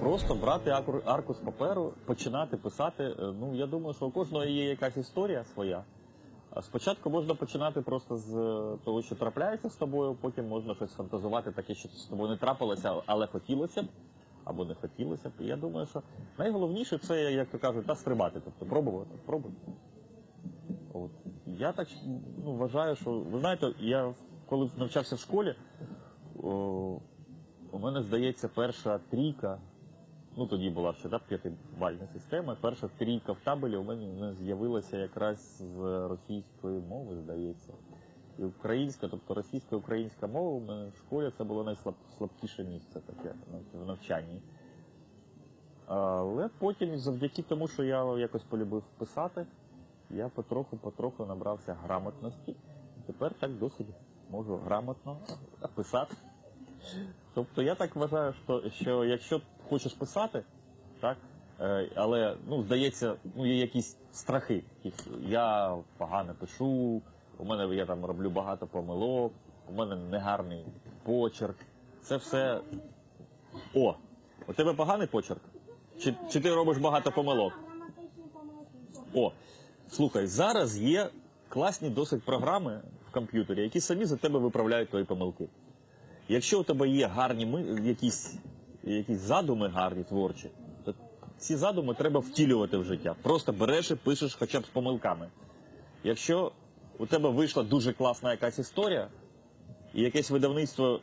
Просто брати аркуш паперу, починати писати. Е, Ну я думаю, що у кожного є якась історія своя. Спочатку можна починати просто з е, того, що трапляється з тобою, потім можна щось фантазувати, таке, що з тобою не трапилося, але хотілося б, або не хотілося б. Я думаю, що найголовніше це, як то кажуть, та стрибати, тобто пробувати, пробувати. От. Я так ну, вважаю, що ви знаєте, я коли навчався в школі, о, у мене здається, перша трійка, ну тоді була ще да, п'ятибальна система, перша трійка в табелі у мене не з'явилася якраз з російської мови, здається. І українська, тобто російська-українська мова у мене в школі це було найслабкіше місце таке в навчанні. Але потім, завдяки тому, що я якось полюбив писати, я потроху-потроху набрався грамотності. Тепер так досить можу грамотно писати. Тобто я так вважаю, що, що якщо хочеш писати, так, е, але ну, здається, ну, є якісь страхи. Я погано пишу, у мене я там роблю багато помилок, у мене негарний почерк. Це все. О! У тебе поганий почерк? Чи, чи ти робиш багато помилок? О, слухай, зараз є класні досить програми в комп'ютері, які самі за тебе виправляють твої помилки. Якщо у тебе є гарні ми, якісь, якісь задуми гарні, творчі, то ці задуми треба втілювати в життя. Просто береш і пишеш хоча б з помилками. Якщо у тебе вийшла дуже класна якась історія, і якесь видавництво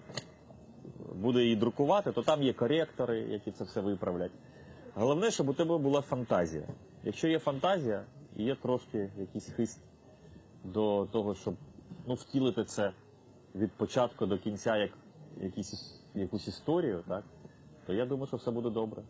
буде її друкувати, то там є коректори, які це все виправлять. Головне, щоб у тебе була фантазія. Якщо є фантазія, і є трошки якийсь хист до того, щоб ну, втілити це від початку до кінця як якісь, іс- якусь історію, так, то я думаю, що все буде добре.